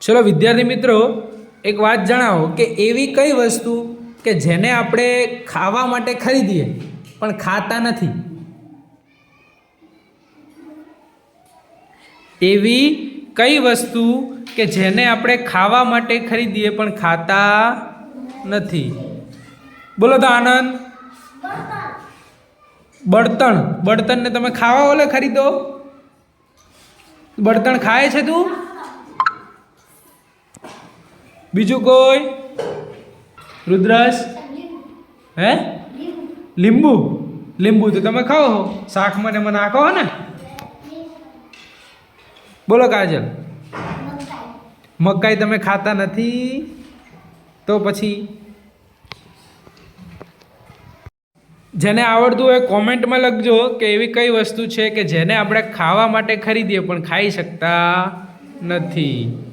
ચલો વિદ્યાર્થી મિત્રો, એક વાત જણાવો કે એવી કઈ વસ્તુ કે જેને આપણે ખાવા માટે ખરીદીએ પણ ખાતા નથી? એવી કઈ વસ્તુ કે જેને આપણે ખાવા માટે ખરીદીએ પણ ખાતા નથી? બોલો તો આનંદ. બળતણ. બળતણને તમે ખાવા ઓલે ખરીદો? બળતણ ખાય છે તું? બીજું કોઈ? રુદ્રસ હે? લીંબુ. લીંબુ તો તમે ખાઓ શાક મને મને નાખો ને. બોલો કાજલ. મકાઈ તમે ખાતા નથી. તો પછી? જેને આવડતું હોય કોમેન્ટમાં લખજો કે એવી કઈ વસ્તુ છે કે જેને આપણે ખાવા માટે ખરીદીએ પણ ખાઈ શકતા નથી.